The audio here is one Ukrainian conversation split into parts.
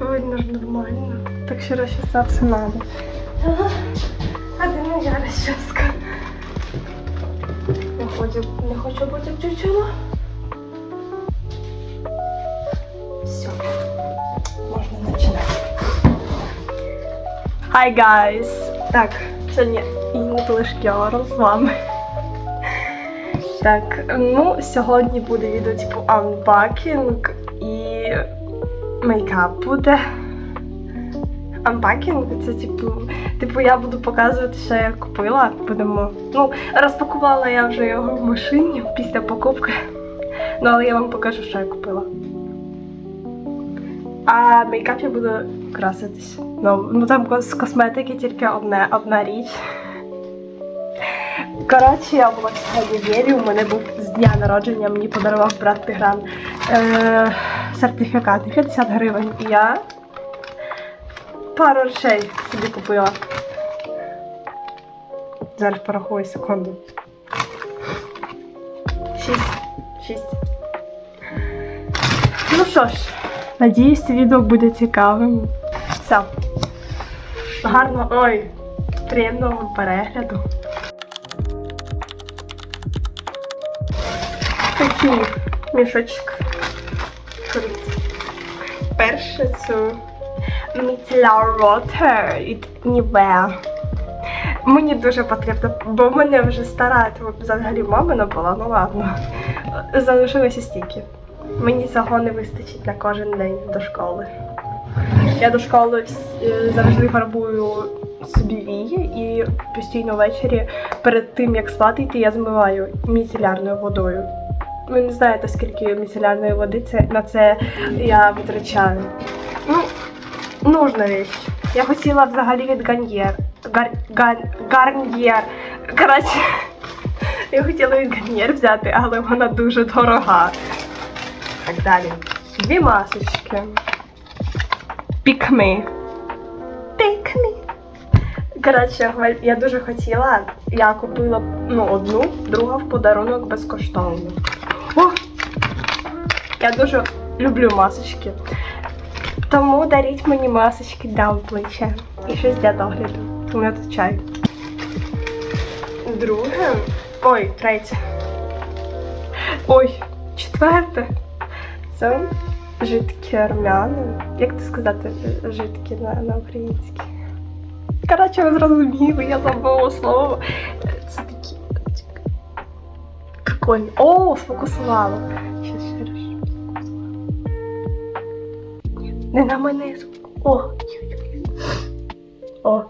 Видно ж нормально. Так що розчесатися надо. А де моя розческа? Не хочу, не хочу бути чучело. Все. Можна починати. Hi guys! Так, сьогодні English Girl з вами. Так, ну, сьогодні буде відео типу анбакінг і мейкап буде. Анбакінг це типу, типу я буду показувати, що я купила. Будемо. Ну, розпакувала я вже його в машині після покупки. Ну, але я вам покажу, що я купила. А мейкап я буду краситись. Ну, ну там з косметики тільки одне, одна річ. Коротше, я була сьогодні в Єлі, у мене був з дня народження, мені подарував брат Тигран е, сертифікат 50 гривень. І я пару речей собі купила. Зараз порахую секунду. Шість. Шість. Ну що ж, надіюсь, відео буде цікавим. Все. Гарно, ой, приємного перегляду. Такий мішочок. Перше це Micellar Water від Nivea. Мені дуже потрібно, бо в мене вже стара, тому взагалі мамина була, ну ладно. Залишилися стільки. Мені цього не вистачить на кожен день до школи. Я до школи е, завжди фарбую собі вії і постійно ввечері перед тим як спати йти, я змиваю міцелярною водою. Ви не знаєте, скільки міцелярної води це, на це я витрачаю. Ну, нужна річ. Я хотіла взагалі від Ганьєр. Гар, ган, гарньєр. Коротше, я хотіла від Ганьєр взяти, але вона дуже дорога. Так далі. Дві масочки. Pick me. Коротше, я дуже хотіла. Я купила ну, одну, друга в подарунок безкоштовно. Я дуже люблю масочки. Тому даріть мені масочки для обличчя. І щось для догляду. У мене тут чай. Друге. Ой, третє. Ой, четверте. Це жидкі румяна. Як це сказати жидкі на, на українській? Коротше, ви зрозуміли, я забула слово. Це такі. Прикольно. О, сфокусувала. Не на мене. О! О.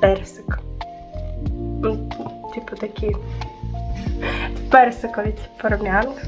Персик. Типу такі. Персикові рум'янка.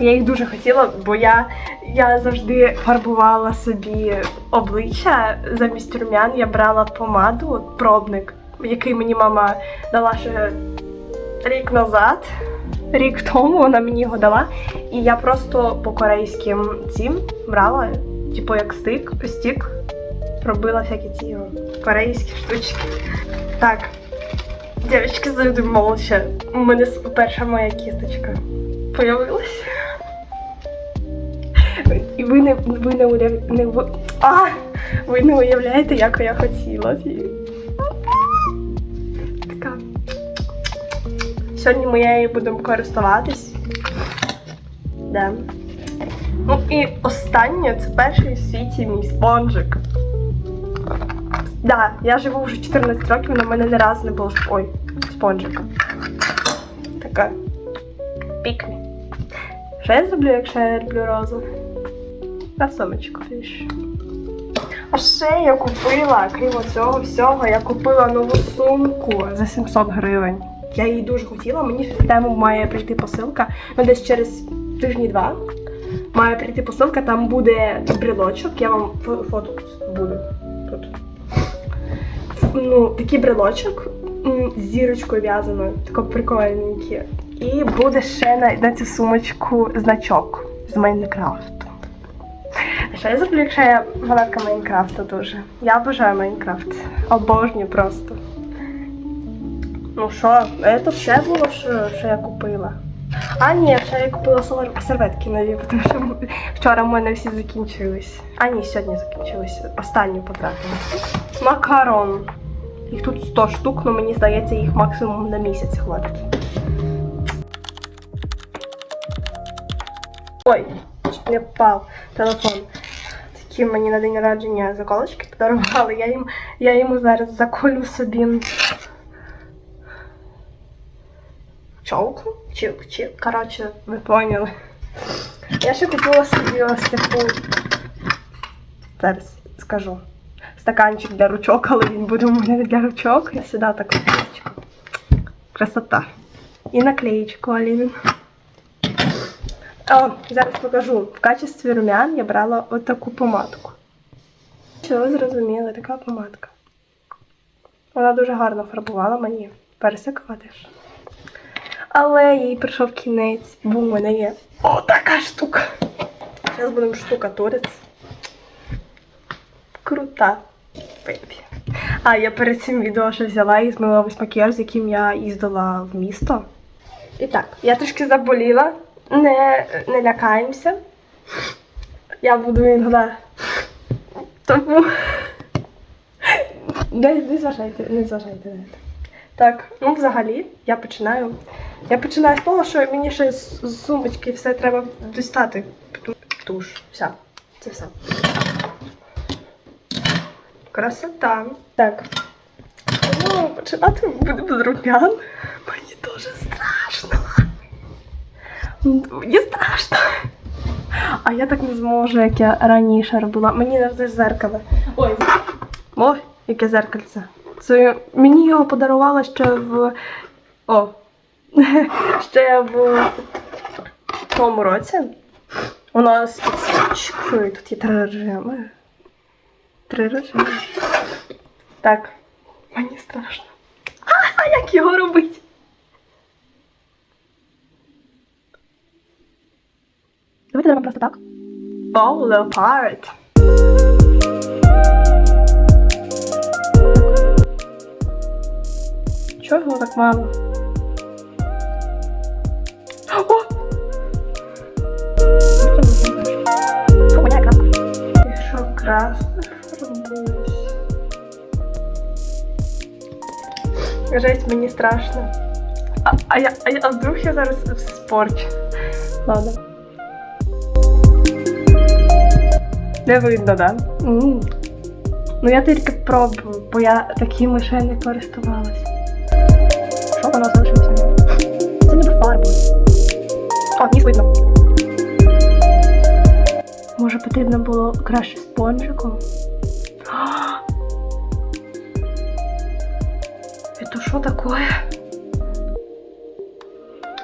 Я їх дуже хотіла, бо я, я завжди фарбувала собі обличчя замість рум'ян. Я брала помаду, пробник, який мені мама дала ще рік назад. Рік тому вона мені його дала. І я просто по корейським цим брала, типу як стик, стік, робила всякі ці корейські штучки. Так, дівчатки, завжди молча. У мене перша моя кісточка появилась. І ви не ви не уяв... Ви не уявляєте, як я хотіла. Сьогодні ми нею будемо користуватись. Да. Ну і останнє це перший в світі мій спонжик. Да, я живу вже 14 років, на мене не разу не було ой, спонжика. Така. Пікмі. Що я зроблю, якщо я люблю розу? На сумочку більше. А ще я купила, крім цього всього, я купила нову сумку за 700 гривень. Я її дуже хотіла, мені в тему має прийти посилка. Ну, десь через тижні два має прийти посилка, там буде брелочок, я вам фото буду. Тут. Ну, такий брелочок з зірочкою в'язаною, тако прикольненький. І буде ще на, на цю сумочку значок з Майнкрафту. А Що я зроблю, якщо я фанатка Майнкрафту дуже? Я обожаю Майнкрафт. Обожнюю просто. Ну що, це все було, що, що я купила. А ні, ще я купила серветки нові, тому що вчора в мене всі закінчились. А ні, сьогодні закінчились. Останню потратила. Макарон. Їх тут 100 штук, але мені здається, їх максимум на місяць хватить. Ой, не впав телефон. Такі мені на день народження заколочки подарували. Я їм я йому зараз заколю собі чолку. Чи, чи, коротше, ви поняли. Я ще купила собі ось. Зараз скажу. Стаканчик для ручок, але він буде у мене для ручок. Я сюди кісточку. Красота. І наклеїчку Алін. О, зараз покажу. В качестві румян я брала отаку помадку. Що ви зрозуміли, така помадка. Вона дуже гарно фарбувала мені. Персик теж. Але їй прийшов кінець, бо в мене є отака штука. Зараз будемо штукатурити. Крута. Бейбі. А я перед цим відео ще взяла і змила весь макіяж, з яким я їздила в місто. І так, я трошки заболіла. Не, не лякаємося. Я буду іноді. Тому. Не, не зважайте, не зважайте на це. Так, ну взагалі, я починаю. Я починаю з того, що мені ще з сумочки все треба дістати. Туш. Все. Це все. Красота. Так. Ну, починати будемо з румян. Мені дуже страшно. Мені страшно. А я так не зможу, як я раніше робила. Мені завжди зеркало. Ой, о, яке зеркальце. Це мені його подарувала ще в. О! ще в тому році. У нас під свічкою тут є три режими. Три режими. Так, мені страшно. А як його робити? Давайте зробимо просто так. О, леопард. Чого його так мало? Що фарбуюсь. Жесть, мені страшно. А, а я, а я, а вдруг я зараз спорчу? Ладно. Не видно, да? М. Ну я тільки пробую, бо я такими ще не користувалась. Що воно залишилось? Це ніби фарба. О, ніс видно. Потрібно було краще спонжиком? Це що таке?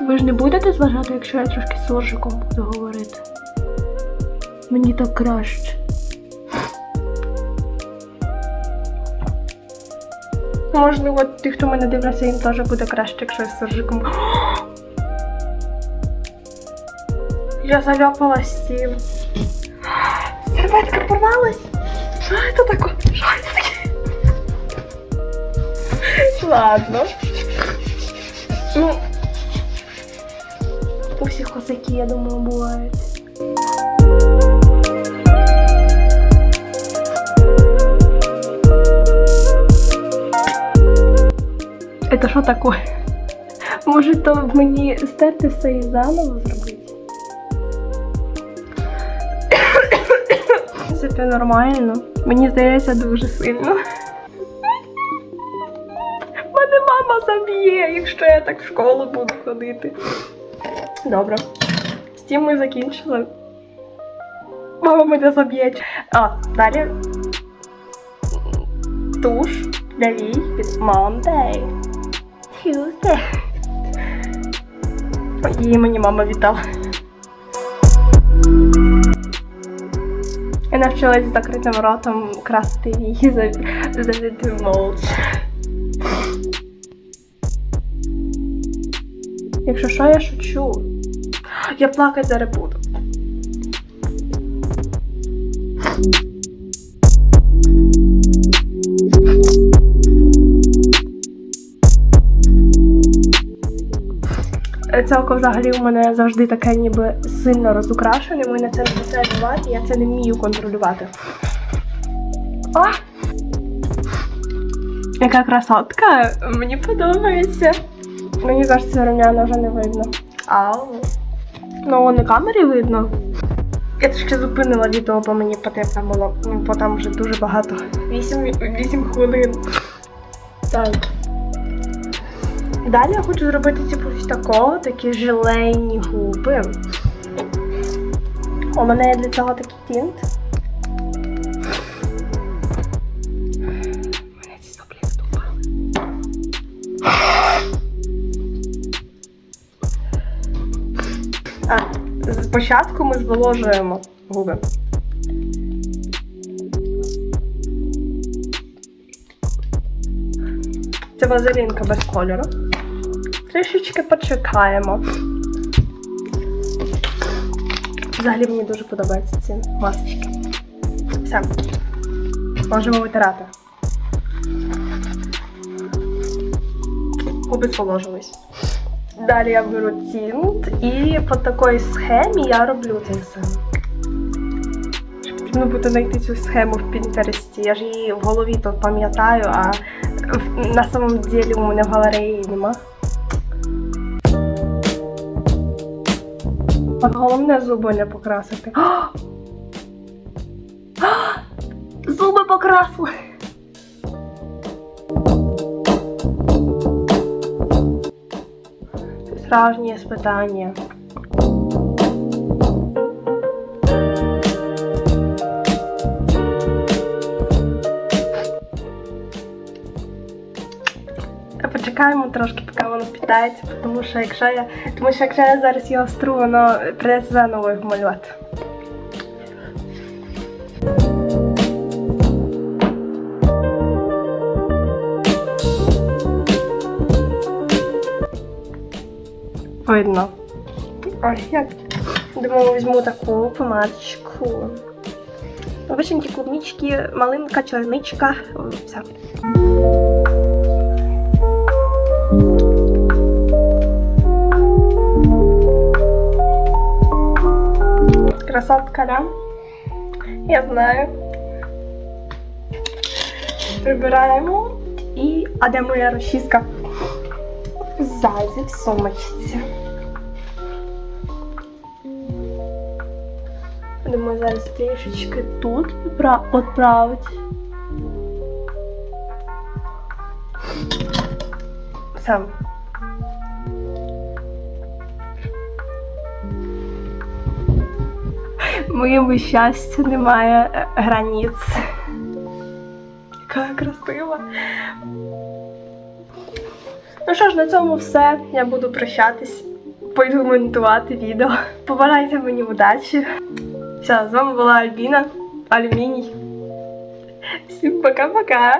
Ви ж не будете зважати, якщо я трошки з суржиком буду говорити? Мені так краще. Можливо, ті, хто мене дивляться, їм теж буде краще, якщо я з суржиком. Я заляпала стіл. Серветка порвалась. Що це таке? Що це таке? Ладно. Ну, у всіх косяки, я думаю, бувають. Это що таке? Може, то мені стерти все і заново зробити? Принципі, нормально. Мені здається, дуже сильно. Мене мама заб'є, якщо я так в школу буду ходити. Добре. З тим ми закінчили. Мама мене заб'є. А, далі. Туш для вій від Monday. Tuesday. Її мені мама вітала. Я навчилась з закритим ротом красти її за, за молч. Якщо що, я шучу. Я плакати зараз буду. Це око взагалі у мене завжди таке ніби сильно розукрашене. Мене це не починає бувати, я це не вмію контролювати. О! Яка красотка! Мені подобається. Мені кажеться, рум'яна вже не видно. Ау. Ну, на камері видно. Я трішки зупинила відео, бо мені потрібно було, ну, бо там вже дуже багато. 8, 8 хвилин. Так. Далі я хочу зробити типу ось такого, такі желейні губи. У мене є для цього такий тінт. Мене ці соплі вступали. А, спочатку ми зволожуємо губи. Це вазелінка без кольору. Трішечки почекаємо. Взагалі мені дуже подобаються ці масочки. Все. Можемо витирати. Губи зволожились. Далі я беру тінт і по такій схемі я роблю це все. Потрібно буде знайти цю схему в Пінтересті. Я ж її в голові то пам'ятаю, а на самом деле у мене в галереї нема. А головне зуби не покрасити. Зуби покрасли! Справжнє спитання. Почекаємо трошки, поки воно питається, тому що якщо я. Тому що якщо я зараз його стру, воно придеться заново його малювати. Видно. Ой, я думаю, візьму таку помадочку. Вишенькі клубнички, малинка, чорничка. Все. Красотка, да? Я знаю. Прибираємо і. А де моя розчіска? Ззаді в сумочці. Думаю, зараз трішечки тут відправити. Все. Моєму щастю немає е, границь. Яка красива. Ну що ж, на цьому все. Я буду прощатись. Пойду монтувати відео. Побажайте мені удачі. Все, з вами була Альбіна. Алюміній. Всім пока-пока.